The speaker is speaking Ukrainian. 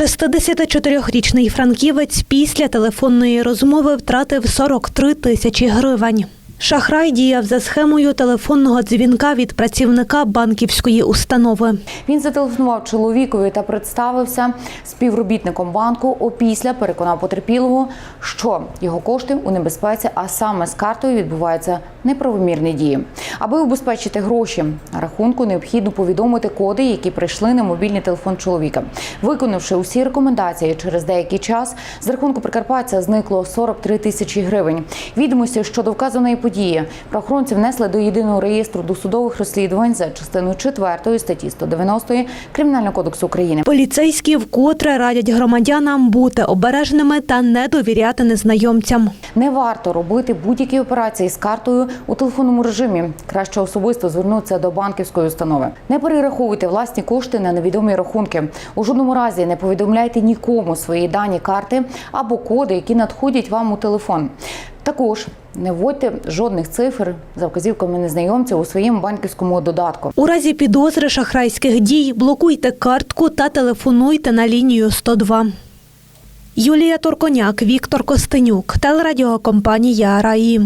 64-річний франківець після телефонної розмови втратив 43 тисячі гривень. Шахрай діяв за схемою телефонного дзвінка від працівника банківської установи. Він зателефонував чоловікові та представився співробітником банку. Опісля переконав потерпілого, що його кошти у небезпеці, а саме з картою відбуваються неправомірні дії. Аби убезпечити гроші на рахунку, необхідно повідомити коди, які прийшли на мобільний телефон чоловіка. Виконавши усі рекомендації, через деякий час з рахунку Прикарпаття зникло 43 тисячі гривень. Відомості щодо вказаної події правоохоронці внесли до єдиного реєстру досудових розслідувань за частиною 4 статті 190 Кримінального кодексу України. Поліцейські вкотре радять громадянам бути обережними та не довіряти незнайомцям. Не варто робити будь-які операції з картою у телефонному режимі. Краще особисто звернутися до банківської установи. Не перераховуйте власні кошти на невідомі рахунки. У жодному разі не повідомляйте нікому свої дані карти або коди, які надходять вам у телефон. Також не вводьте жодних цифр за вказівками незнайомців у своєму банківському додатку. У разі підозри шахрайських дій блокуйте картку та телефонуйте на лінію 102. Юлія Торконяк, Віктор Костенюк, телерадіокомпанія Раї.